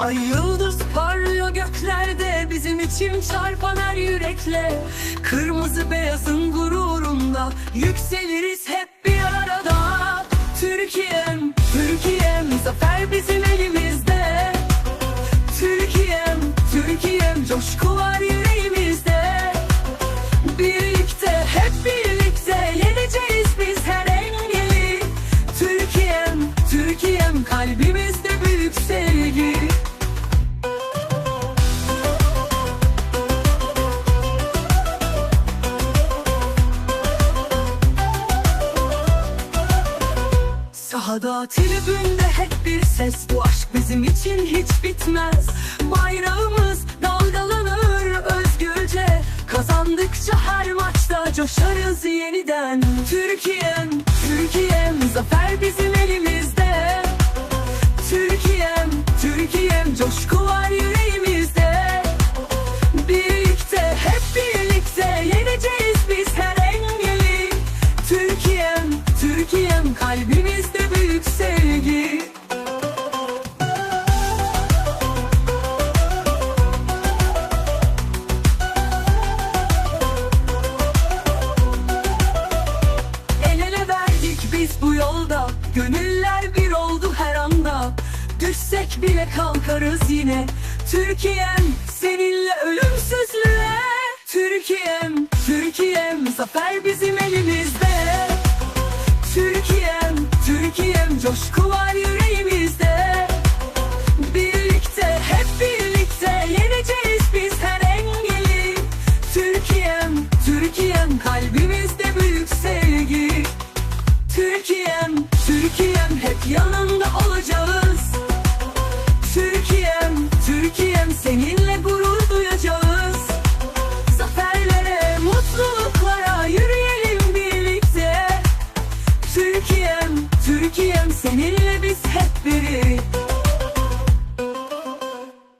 Ay yıldız parlıyor göklerde bizim için çarpan her yürekle. Kırmızı beyazın gururunda yükseliriz hep bir arada. Türkiye'm, Türkiye'm zafer bizim elimizde. Türkiye'm, Türkiye'm coşku var yüreğimizde. Birlikte, hep birlikte yeneceğiz biz her engeli. Türkiye'm, Türkiye'm kalbimizde Sahada tribünde hep bir ses. Bu aşk bizim için hiç bitmez. Bayrağımız dalgalanır özgürce. Kazandıkça her maçta coşarız yeniden. Türkiye'm, Türkiye'm zafer bizim kalbimizde büyük sevgi. El ele verdik biz bu yolda. Gönüller bir oldu her anda. Düşsek bile kalkarız yine. Türkiye'm seninle ölümsüzlüğe. Türkiye'm, Türkiye'm zafer bizim elimizde coşku var yüreğimizde. Birlikte, hep birlikte yeneceğiz biz her engeli. Türkiye'm, Türkiye'm kalbimizde büyük sevgi. Türkiye'm, seninle biz hep biri